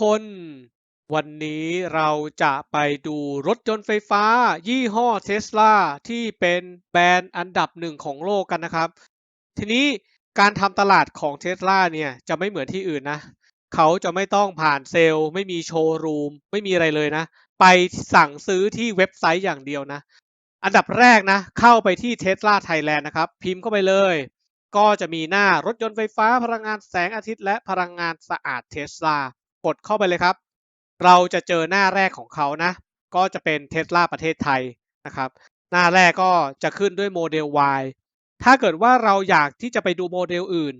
คน วันนี้เราจะไปดูรถยนต์ไฟฟ้า ยี่ห้อเทสลาที่เป็นแบรนด์อันดับหนึ่งของโลกกันนะครับ ทีนี้การทำตลาดของเทสลาเนี่ยจะไม่เหมือนที่อื่นนะ เขาจะไม่ต้องผ่านเซลล์ ไม่มีโชว์รูม ไม่มีอะไรเลยนะ ไปสั่งซื้อที่เว็บไซต์อย่างเดียวนะ อันดับแรกนะ เข้าไปที่ Tesla Thailand นะครับ พิมพ์เข้าไปเลยก็จะมีหน้ารถยนต์ไฟฟ้าพลังงานแสงอาทิตย์และพลังงานสะอาดเทสลา กดเข้าไปเลยครับ เราจะเจอหน้าแรกของเขานะ ก็จะเป็นเทสลาประเทศไทยนะครับ หน้าแรกก็จะขึ้นด้วยโมเดล Y ถ้าเกิดว่าเราอยากที่จะไปดูโมเดลอื่น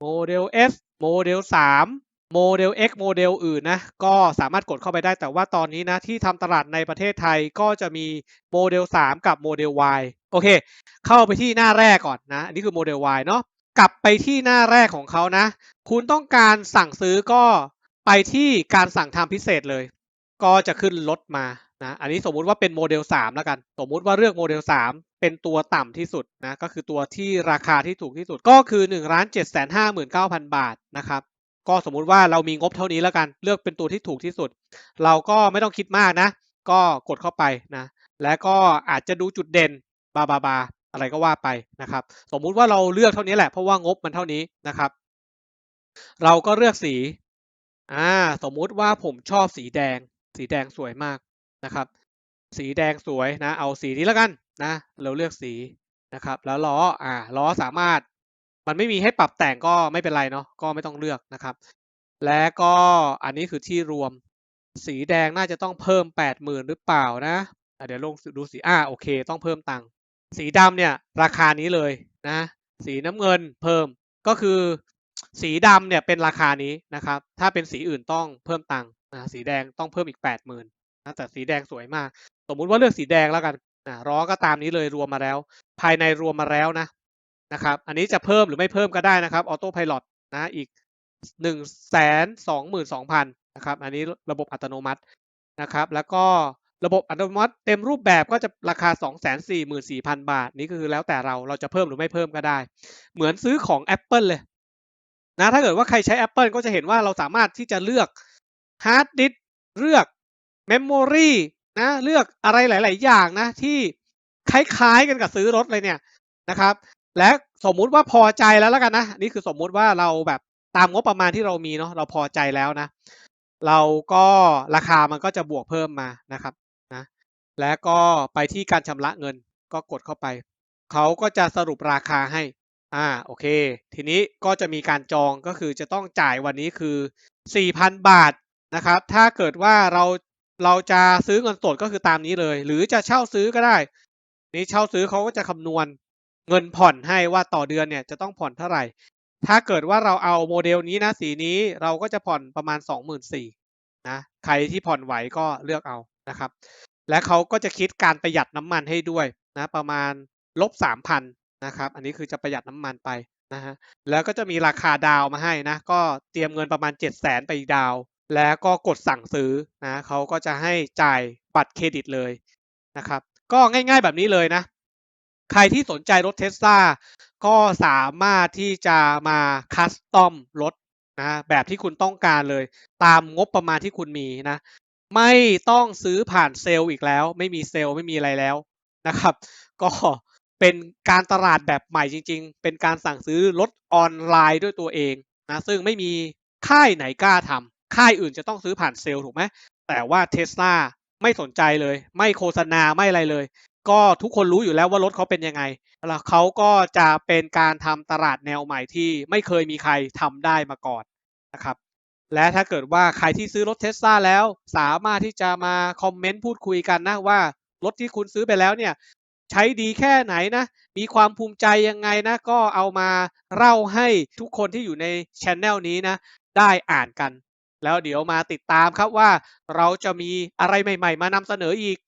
โมเดล S โมเดล 3 โมเดล X โมเดลอื่นนะ ก็สามารถกดเข้าไปได้ แต่ว่าตอนนี้นะที่ทำตลาดในประเทศไทยก็จะมีโมเดล 3 กับโมเดล Y โอเค เข้าไปที่หน้าแรกก่อนนะ อันนี้คือโมเดล Y เนาะกลับไปที่หน้าแรกของเขานะ คุณต้องการสั่งซื้อก็ ไปที่การสั่งทำพิเศษเลย ก็จะขึ้นลดมานะอันนี้สมมุติว่าเป็นโมเดล3แล้วกัน สมมุติว่าเลือกโมเดล 3 เป็นตัวต่ำที่สุดนะก็คือตัวที่ราคาที่ถูกที่สุดก็คือ1 7 5 9 0 0 0บาทนะครับก็สมมุติว่าเรามีงบเท่านี้แล้วกัน เลือกเป็นตัวที่ถูกที่สุด เราก็ไม่ต้องคิดมากนะ ก็กดเข้าไปนะและก็อาจจะดูจุดเด่นบาบาบาอะไรก็ว่าไปนะครับ สมมุติว่าเราเลือกเท่านี้แหละเพราะว่างบมันเท่านี้นะครับ เราก็เลือกสี อ่าสมมุติว่าผมชอบสีแดง สีแดงสวยมากนะครับ สีแดงสวยนะ เอาสีนี้แล้วกันนะ เราเลือกสีนะครับ แล้วล้ออ่าล้อสามารถ มันไม่มีให้ปรับแต่งก็ไม่เป็นไรเนาะก็ไม่ต้องเลือกนะครับ และก็อันนี้คือที่รวม สีแดงน่าจะต้องเพิ่ม 80,000 หรือเปล่านะะเดี๋ยวลงดูสีอ่าโอเค ต้องเพิ่มตังค์สีดำเนี่ย ราคานี้เลยนะ สีน้ำเงินเพิ่มก็คือ สีดำเนี่ยเป็นราคานี้นะครับ ถ้าเป็นสีอื่นต้องเพิ่มตังค์นะสีแดงต้องเพิ่มอีก 80,000นะแต่สีแดงสวยมาก สมมุติว่าเลือกสีแดงแล้วกันนะล้อก็ตามนี้เลยรวมมาแล้ว ภายในรวมมาแล้วนะนะครับ อันนี้จะเพิ่มหรือไม่เพิ่มก็ได้นะครับออโต้พายロนะอีก1 2 2 2 0 0 0นะครับ อันนี้ระบบอัตโนมัตินะครับ แล้วก็ระบบอัตโนมัติเต็มรูปแบบก็จะราคา 244,000 บาท นี่ก็คือแล้วแต่เราเราจะเพิ่มหรือไม่เพิ่มก็ได้ เหมือนซื้อของ Apple เลย นะถ้าเกิดว่าใครใช้ Apple ก็จะเห็นว่าเราสามารถที่จะเลือกฮาร์ดดิสเลือก Memory นะเลือกอะไรหลาย ๆ อย่างนะที่คล้ายๆกันกับซื้อรถเลยเนี่ยนะครับ และสมมุติว่าพอใจแล้วแล้วกันนะนี่คือสมมุติว่าเราแบบตามงบประมาณที่เรามีเนาะเราพอใจแล้วนะ เราก็ราคามันก็จะบวกเพิ่มมานะครับนะและก็ไปที่การชำระเงินก็กดเข้าไป เขาก็จะสรุปราคาให้ อ่าโอเค ทีนี้ก็จะมีการจองก็คือจะต้องจ่ายวันนี้คือ 4,000 บาทนะครับ ถ้าเกิดว่าเราเราจะซื้อเงินสดก็คือตามนี้เลย หรือจะเช่าซื้อก็ได้ นี่เช่าซื้อเขาก็จะคำนวณเงินผ่อนให้ว่าต่อเดือนเนี่ยจะต้องผ่อนเท่าไหร่ ถ้าเกิดว่าเราเอาโมเดลนี้นะสีนี้เราก็จะผ่อนประมาณ 24,000นะใครที่ผ่อนไหวก็เลือกเอานะครับ และเขาก็จะคิดการประหยัดน้ำมันให้ด้วยนะประมาณลบ3,000 นะครับ อันนี้คือจะประหยัดน้ำมันไปนะฮะ แล้วก็จะมีราคาดาวมาให้นะ ก็เตรียมเงินประมาณ 700,000ไปดาว แล้วก็กดสั่งซื้อนะเขาก็จะให้จ่ายบัตรเครดิตเลยนะครับ ก็ง่ายๆแบบนี้เลยนะ ใครที่สนใจรถเทสลาก็สามารถที่จะมาคัสตอมรถนะแบบที่คุณต้องการเลย ตามงบประมาณที่คุณมีนะ ไม่ต้องซื้อผ่านเซลล์อีกแล้ว ไม่มีเซลล์ไม่มีอะไรแล้วนะครับ ก็ เป็นการตลาดแบบใหม่จริง ๆ เป็นการสั่งซื้อรถออนไลน์ด้วยตัวเองนะซึ่งไม่มีค่ายไหนกล้าทำค่ายอื่นจะต้องซื้อผ่านเซลล์ถูกไหมแต่ว่าเทสลาไม่สนใจเลย ไม่โฆษณาไม่อะไรเลย ก็ทุกคนรู้อยู่แล้วว่ารถเขาเป็นยังไง แล้วเขาก็จะเป็นการทำตลาดแนวใหม่ที่ไม่เคยมีใครทำได้มาก่อนนะครับและถ้าเกิดว่าใครที่ซื้อรถเทสลาแล้ว สามารถที่จะมาคอมเมนต์พูดคุยกันนะว่า รถที่คุณซื้อไปแล้วเนี่ย ใช้ดีแค่ไหนนะ มีความภูมิใจยังไงนะ ก็เอามาเล่าให้ทุกคนที่อยู่ในช anel นี้นะ ได้อ่านกัน แล้วเดี๋ยวมาติดตามครับว่าเราจะมีอะไรใหม่ ๆ มานำเสนออีก